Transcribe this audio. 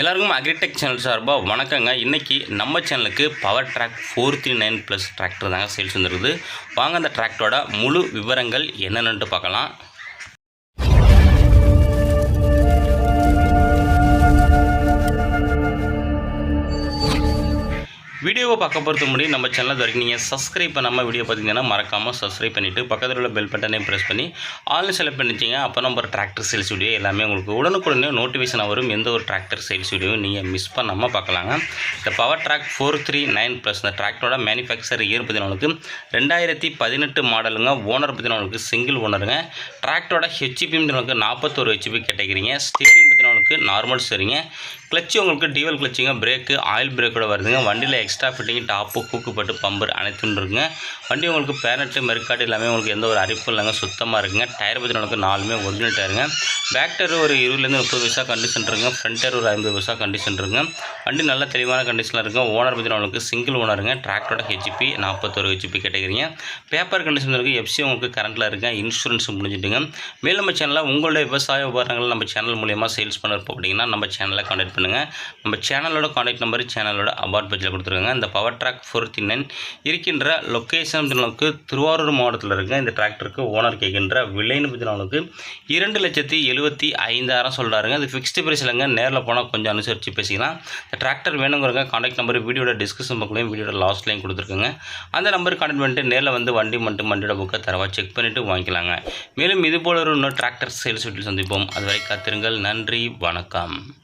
எல்லாருக்கும் agritech channel சார்பாக வணக்கங்க. இன்றைக்கி நம்ம சேனலுக்கு Power Trac four three nine plus tractor தாங்க சேல்ஸ் வந்துருக்குது. வாங்க அந்த டிராக்டரோட முழு விவரங்கள் என்னென்னு பார்க்கலாம். வீடியோவை பார்க்க பொறுத்த முடியும் நம்ம சேனல் வரைக்கும் நீங்கள் சப்ஸ்கிரைப் பண்ணாமல் வீடியோ பார்த்தீங்கன்னா மறக்காமல் சப்ஸ்கிரைப் பண்ணிவிட்டு பக்கத்தில் உள்ள பெல் பட்டனை ப்ரெஸ் பண்ணி ஆன்லைன் செலக்ட் பண்ணிச்சிங்க அப்போ நம்ம டிராக்டர் சேல்ஸ் வீடியோ எல்லாமே உங்களுக்கு உடனுக்குடனே நோட்டிஃபிகேஷன் வரும். எந்த ஒரு டிராக்டர் சேல்ஸ் வீடியோவும் நீங்கள் மிஸ் பண்ணாமல் பார்க்கலாங்க. இந்த Power Trac four three nine plus இந்த டிராக்டரோட மேனுஃபேக்சர் இயர் பதினாலுக்கு ரெண்டாயிரத்தி பதினெட்டு மாடலுங்க ஓனர் பதினாலுக்கு சிங்கிள் ஓனருங்க டிராக்டரோட ஹெச்பி நாற்பத்தோரு ஹெச்பி கேட்டகிறீங்க ஸ்டேரிங் உங்களுக்கு நார்மல் சரிங்க கிளச்சு உங்களுக்கு டியூவல் கிளச்சிங்க பிரேக்கு ஆயில் பிரேக்கோட வருதுங்க. வண்டியில் எக்ஸ்ட்ரா ஃபிட்டிங் டாப்பு கூக்குப்பட்டு பம்பர் அனைத்தும் இருக்குங்க. வண்டி உங்களுக்கு பேரட்டு மெருக்காடு எல்லாமே உங்களுக்கு எந்த ஒரு அரிப்பும் இல்லைங்க சுத்தமாக இருக்குங்க. டயர் பற்றி உங்களுக்கு நாலுமே ஒரிஜினல் டயருங்க பேக் டயர் ஒரு இருபதுலேருந்து முப்பது பைசா கண்டிஷன் இருக்குங்க. ஃப்ரண்ட் டயர் ஒரு ஐம்பது பைசா கண்டிஷன் இருக்குங்க. வண்டி நல்ல தெளிவான கண்டிஷனில் இருக்குங்க. ஓனர் பற்றி உங்களுக்கு சிங்கிள் ஓனருங்க டிராக்டரோட ஹெச்பி நாற்பத்தொரு ஹெச்பி கேட்டகிறீங்க பேப்பர் கண்டிஷன் இருக்குது எஃப்சி உங்களுக்கு கரண்ட்டில் இருக்குங்க. இன்சூரன்ஸ் முடிஞ்சுட்டுங்க. மேலும் நம்ம சேனலில் உங்களுடைய விவசாய உபகரணங்கள் நம்ம சேனல் மூலியமாக சேல்ஸ் பண்ண இருப்போம் அப்படிங்கன்னா நம்ம சேனலில் காண்டாக்ட் பண்ணுங்கள் நம்ம சேனலோட காண்டாக்ட் நம்பர் சேனலோட அபார்ட் பேஜில் கொடுத்துருக்காங்க. இந்த பவர் ட்ராக் ஃபோர்த்தி நைன் இருக்கின்ற லொக்கேஷன் அளவுக்கு திருவாரூர் மாவட்டத்தில் இருக்க இந்த டிராக்டருக்கு ஓனர் கேட்கின்ற விலைன்னு அளவுக்கு இரண்டு லட்சத்தி எழுபத்தி ஐந்தாயிரம் சொல்கிறாருங்க அது ஃபிக்ஸ்டு ப்ரைஸ் இல்லைங்க. நேரில் போனால் கொஞ்சம் அனுசரித்து பேசிக்கலாம். இந்த டிராக்டர் வேணுங்கிறவங்க காண்டாக்ட் நம்பர் வீடியோட டிஸ்கிரிப்ஷன் பக்கத்துலையும் வீடியோட லாஸ்ட்லையும் கொடுத்துருக்குங்க. அந்த நம்பர் காண்டக்ட் பண்ணிட்டு நேரில் வந்து வண்டி மட்டும் வண்டியோட புக்கை தரவா செக் பண்ணிவிட்டு வாங்கிக்கலாங்க. மேலும் இது போல ஒரு இன்னொரு டிராக்டர் சேல்ஸ் வீட்டில் சந்திப்போம். அதுவரை காத்திருங்கள். நன்றி. வணக்கம்.